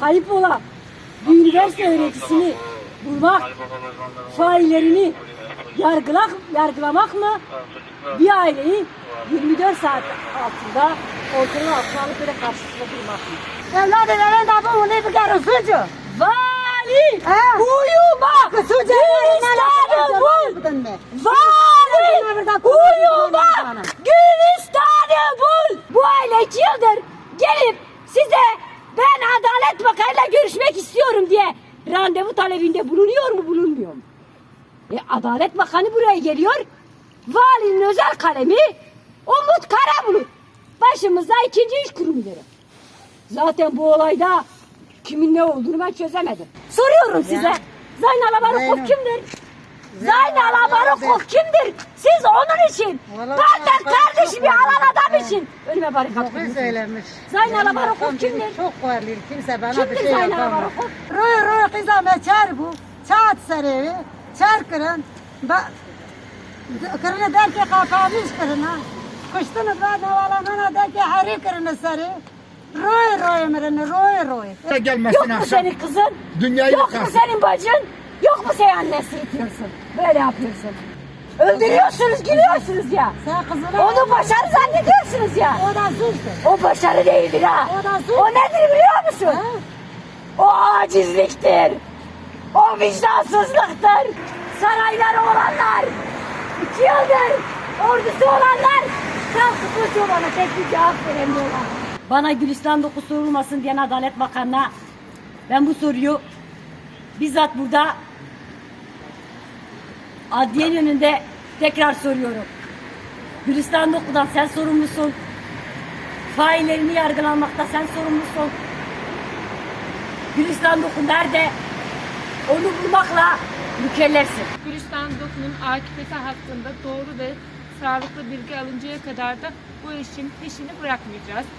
kayıp olan bir üniversite öğrencisini bulmak, faillerini yargılak, yargılamak mı? Bir aileyi 24 saat altında kontrol altına alıp böyle karşısında durmak mı? Evladım elinde bu ne bir kere sucu. Vali! Uyuma! Gülistan'ı bul! Vali! Vali! Uyuma! Gülistan'ı bul! Bu aile iki yıldır gelip size ben Adalet Bakanı'yla görüşmek istiyorum diye randevu talebinde bulunuyor mu bulunmuyor mu? E, Adalet Bakanı buraya geliyor. Valinin özel kalemi Umut Karabulut. Başımızda ikinci iş kurum müdürü. Zaten bu olayda kimin ne olduğunu ben çözemedim. Soruyorum size. Zaynal Abarukov Zeynep. Zaynal Abarukov kimdir? Siz onun için, Vallahi ben de ben- kardeşimi alan adam için önüme barikat Çok söylemiş. Abarokov arkam kimdir? Çok varlık. Kimse bana Kimdir bir şey Zaynal yapamaz. Abarokov? Roy roy kızım çar bu. Çat sarı. Çar kırın. Ba kırını der ki kapamış kırına. Kuştunu da havalanana der ki hari kırını sarı. Roy roy mırını roy roy. Gelmesin Yok mu akşam. senin kızın? Dünyayı Yok mu yıkarsın. senin bacın? Yok mu senin annesi itiyorsun? Böyle yapıyorsun. Öldürüyorsunuz, gülüyorsunuz ya. Sen kızını... Onu başarı zannediyorsunuz ya. O da suçtur. O başarı değildir ha. O da suç. O nedir biliyor musun? Ha? O acizliktir. O vicdansızlıktır. Sarayları olanlar, iki yıldır ordusu olanlar kalkıp bu çobana tek bir cevap veremiyorlar. Bana Gülistan dokusu sorulmasın diyen Adalet Bakanı'na ben bu soruyu bizzat burada adliyenin önünde tekrar soruyorum. Gülistan Doku'dan sen sorumlusun. Faillerini yargılanmakta sen sorumlusun. Gülistan Doku nerede? Onu bulmakla mükellefsin. Gülistan Doku'nun akıbeti hakkında doğru ve sağlıklı bilgi alıncaya kadar da bu işin peşini bırakmayacağız.